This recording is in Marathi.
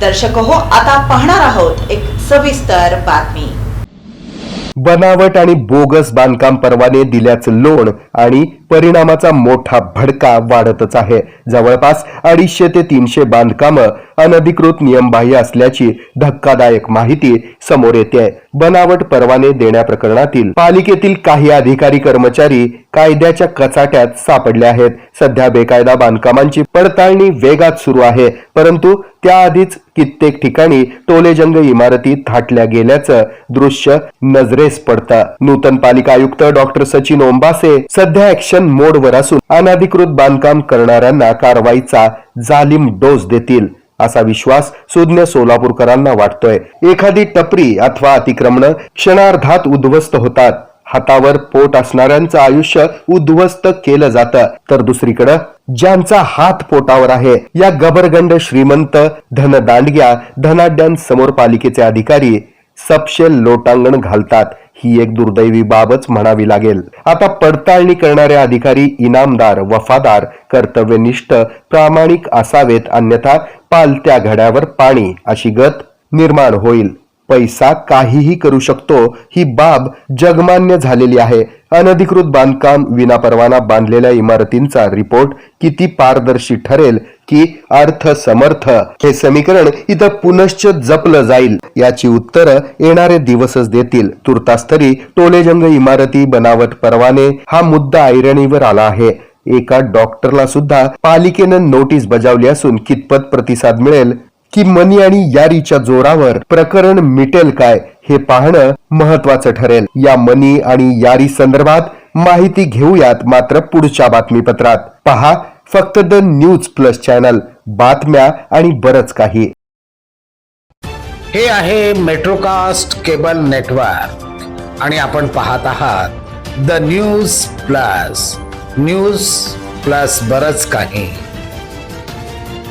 दर्शक हो आता पाहणार आहोत एक सविस्तर बातमी. बनावट आणि बोगस बांधकाम परवाने दिल्याचं लोण आणि परिणामाचा मोठा भडका वाढतच आहे. जवळपास अडीचशे ते तीनशे बांधकामं अनधिकृत नियमबाह्य असल्याची धक्कादायक माहिती समोर येते बनावट परवाने देण्याप्रकरणातील पालिकेतील काही अधिकारी कर्मचारी कायद्याच्या कचाट्यात सापडले आहेत. सध्या बेकायदा बांधकामांची पडताळणी वेगात सुरू आहे. परंतु त्याआधीच कित्येक ठिकाणी टोलेजंग इमारती थाटल्या गेल्याचं दृश्य नजरेस पडतं. नूतन पालिका आयुक्त डॉक्टर सचिन ओंबासे सध्या ऍक्शन मोडवर असून अनधिकृत बांधकाम करणाऱ्यांना कारवाईचा जालिम डोस देतील असा विश्वास सुज्ञ सोलापूरकरांना वाटतोय. एखादी टपरी अथवा अतिक्रमण क्षणार्धात उद्ध्वस्त होतात. हातावर पोट असणाऱ्यांचं आयुष्य उद्ध्वस्त केलं जातं. तर दुसरीकडं ज्यांचा हात पोटावर आहे या गबरगंड श्रीमंत धनदांडग्या धनाढ्यांसमोर पालिकेचे अधिकारी सपशेल लोटांगण घालतात. ही एक दुर्दैवी बाबच म्हणावी लागेल. आता पडताळणी करणारे अधिकारी इनामदार वफादार कर्तव्यनिष्ठ प्रामाणिक असावेत अन्यथा पालत्या घड्यावर पाणी अशी गत निर्माण होईल. पैसा काहीही करू शकतो. ही बाब जगमान्य झालेली आहे. अनधिकृत बांधकाम विनापरवाना बांधलेल्या इमारतींचा रिपोर्ट किती पारदर्शी ठरेल की अर्थ समर्थ हे समीकरण इथं पुनश्च जपलं जाईल. याची उत्तरं येणारे दिवसच देतील. तुर्तास तरी टोलेजंग इमारती बनावट परवाने हा मुद्दा ऐरणीवर आला आहे. एका डॉक्टरला सुद्धा पालिकेनं नोटीस बजावली असून कितपत प्रतिसाद मिळेल की मनी आणि यारीच्या जोरावर प्रकरण मिटेल काय हे पाहणं महत्वाचं ठरेल. या मनी आणि यारी संदर्भात माहिती घेऊयात मात्र पुढच्या बातमीपत्रात. पहा फक्त द न्यूज प्लस चॅनल बातम्या आणि बरच काही. हे आहे मेट्रोकास्ट केबल नेटवर्क आणि आपण पाहत आहात the news plus. News plus बरच काही.